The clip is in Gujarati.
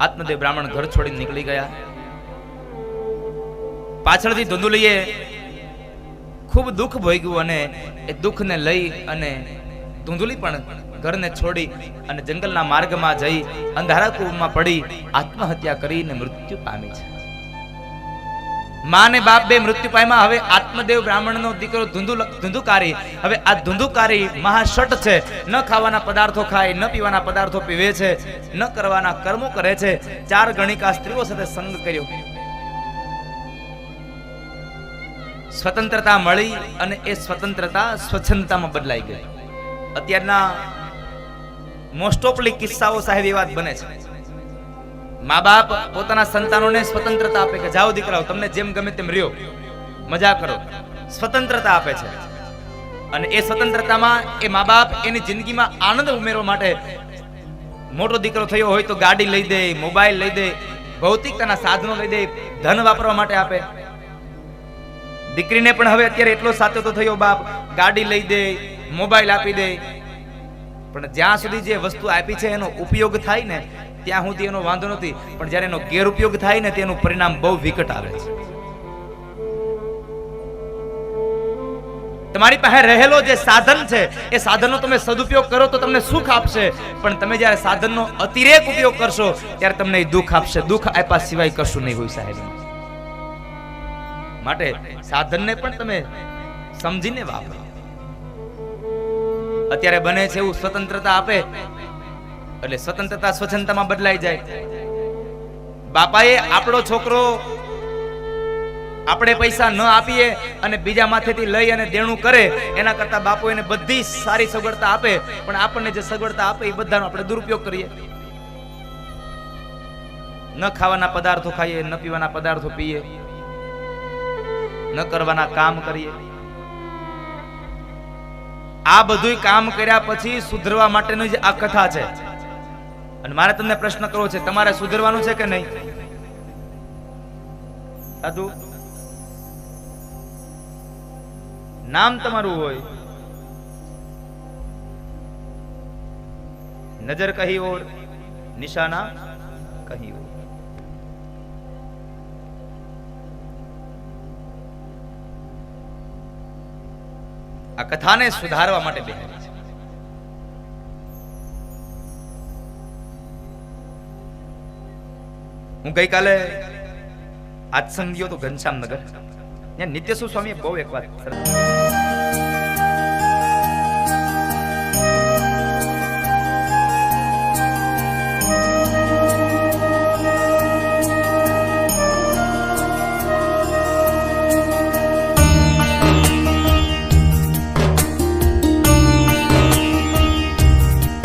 આત્મદેવ બ્રાહ્મણ ઘર છોડીને નીકળી ગયા. પાછળથી ધુંધુલીએ ખૂબ દુઃખ ભોગ્યું અને એ દુઃખને લઈ અને ધુંધુલી પણ ઘરને છોડી અને જંગલના માર્ગમાં જઈ અંધારા કુંભમાં પડી આત્મહત્યા કરીને મૃત્યુ પામી છે. માં બાપ બે મૃત્યુ પામ્યા. હવે આત્મદેવ બ્રાહ્મણનો દીકરો ધુંધુ ધુંધુકારી. હવે આ ધુંધુકારી મહાશટ છે. ન ખાવાના પદાર્થો ખાય, ન પીવાના પદાર્થો પીવે છે, ન કરવાના કર્મો કરે છે. ચાર ગણિકા સ્ત્રીઓ સાથે સંગ કર્યો. સ્વતંત્રતા મળી અને એ સ્વતંત્રતા સ્વચ્છંદતામાં બદલાઈ ગઈ. અત્યારના મોસ્ટ ઓફલી કિસ્સાઓ સાહેબ એ વાત બને છે. મા બાપ પોતાના સંતાનોને સ્વતંત્રતા આપે કે જાઓ દીકરાઓ, તમને જેમ ગમે તેમ રહ્યો. મજા કરો. સ્વતંત્રતા આપે છે. અને એ સ્વતંત્રતામાં એ મા બાપ એની જિંદગીમાં આનંદ ઉમેરવા માટે મોટો દીકરો થયો હોય તો ગાડી લઈ દે, મોબાઈલ લઈ દે, ભૌતિકતાના સાધનો લઈ દે, ધન વાપરવા માટે આપે. દીકરીને પણ હવે અત્યારે એટલો સાચો તો થયો બાપ. ગાડી લઈ દે, મોબાઈલ આપી દે પણ જ્યાં સુધી જે વસ્તુ આપી છે એનો ઉપયોગ થાય ને, ત્યાં સુધી એનો વાંધો નથી. પણ જ્યારે એનો ગેરઉપયોગ થાય ને, તેનું પરિણામ બહુ વિકટ આવે છે. તમારી પાસે રહેલો જે સાધન છે, એ સાધનનો તમે સદુપયોગ કરો તો તમને સુખ આપશે. પણ તમે જ્યારે સાધનનો અતિરેક ઉપયોગ કરશો, ત્યારે તમને દુઃખ આપશે. દુઃખ આપ્યા સિવાય કશું નહીં હોય સાહેબ. માટે સાધનને પણ તમે સમજીને વાપરો. અત્યારે બને છે એવું સ્વતંત્રતા આપે. એટલે સ્વતંત્રતા સ્વચ્છતામાં બદલાઈ જાય. બાપાએ આપણો છોકરો આપણે પૈસા ન આપીએ અને બીજા માથેથી લઈ અને દેણું કરે, એના કરતા બાપુ એને બધી સારી સગવડતા આપે. પણ આપણને જે સગવડતા આપે એ બધાનો આપણે દુરુપયોગ કરીએ. ન ખાવાના પદાર્થો ખાઈએ, ન પીવાના પદાર્થો પીએ. ન કરવાના કામ કરીએ. આ બધું કામ કર્યા પછી સુધરવા માટેની જે આ કથા છે. અને મારે તમને પ્રશ્ન કરવો છે, તમારે સુધરવાનું છે કે નહીં? સાધુ, નામ તમારું હોય. નજર કહી ઓર, નિશાના કહી ઓર. આ કથાને સુધારવા માટે બેહારી છે હું ગઈકાલે આજ સંગીયો તો ઘનશ્યામનગર. ત્યાં નિત્યસુ સ્વામીએ બહુ એક વાત